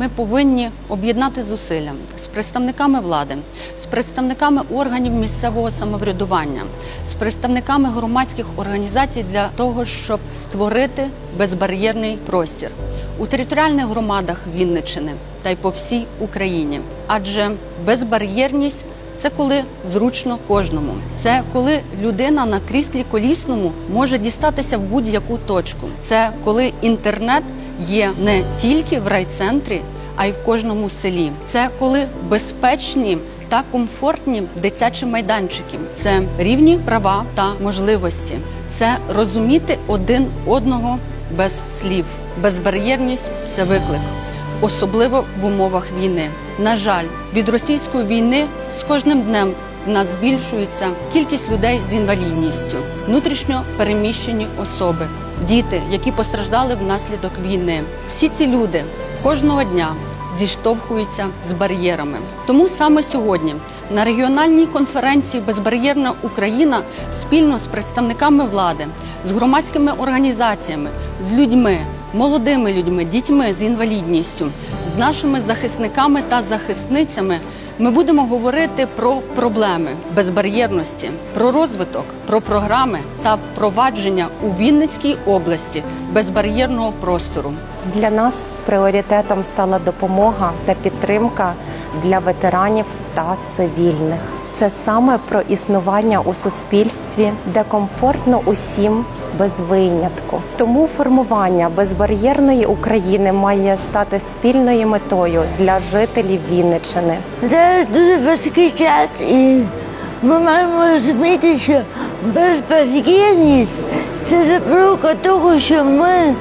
ми повинні об'єднати зусилля з представниками влади, з представниками органів місцевого самоврядування, з представниками громадських організацій для того, щоб створити безбар'єрний простір у територіальних громадах Вінниччини та й по всій Україні. Адже безбар'єрність це коли зручно кожному. Це коли людина на кріслі колісному може дістатися в будь-яку точку. Це коли інтернет є не тільки в райцентрі, а й в кожному селі. Це коли безпечні та комфортні дитячі майданчики. Це рівні права та можливості. Це розуміти один одного без слів. Безбар'єрність це виклик особливо в умовах війни. На жаль, від російської війни з кожним днем в нас збільшується кількість людей з інвалідністю, внутрішньо переміщені особи, діти, які постраждали внаслідок війни. Всі ці люди кожного дня зіштовхуються з бар'єрами. Тому саме сьогодні на регіональній конференції Безбар'єрна Україна спільно з представниками влади, з громадськими організаціями, з людьми, молодими людьми, дітьми з інвалідністю, з нашими захисниками та захисницями. Ми будемо говорити про проблеми безбар'єрності, про розвиток, про програми та впровадження у Вінницькій області безбар'єрного простору. Для нас пріоритетом стала допомога та підтримка для ветеранів та цивільних. Це саме про існування у суспільстві, де комфортно усім без винятку. Тому формування безбар'єрної України має стати спільною метою для жителів Вінниччини. Зараз дуже важкий час, і ми маємо розуміти, що безбар'єрність це запорука того, що ми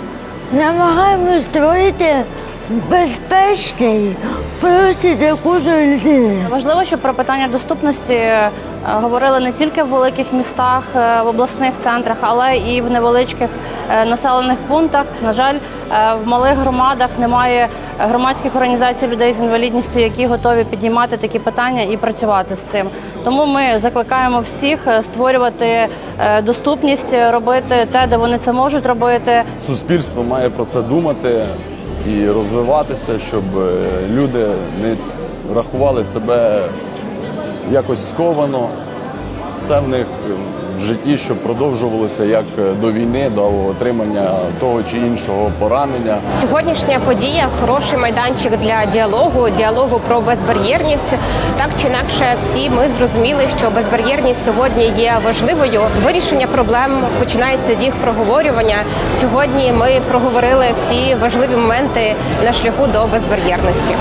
намагаємося створити безпечний простір для кожної людини. Важливо, щоб про питання доступності е, говорили не тільки в великих містах, е, в обласних центрах, але і в невеличких е, населених пунктах. На жаль, в малих громадах немає громадських організацій людей з інвалідністю, які готові підіймати такі питання і працювати з цим. Тому ми закликаємо всіх створювати доступність, робити те, де вони це можуть робити. Суспільство має про це думати і розвиватися, щоб е, люди не рахували себе якось сковано. Все в них в житті, щоб продовжувалося як до війни, до отримання того чи іншого поранення. Сьогоднішня подія хороший майданчик для діалогу, діалогу про безбар'єрність. Так чи інакше, всі ми зрозуміли, що безбар'єрність сьогодні є важливою. Вирішення проблем починається з їх проговорювання. Сьогодні ми проговорили всі важливі моменти на шляху до безбар'єрності.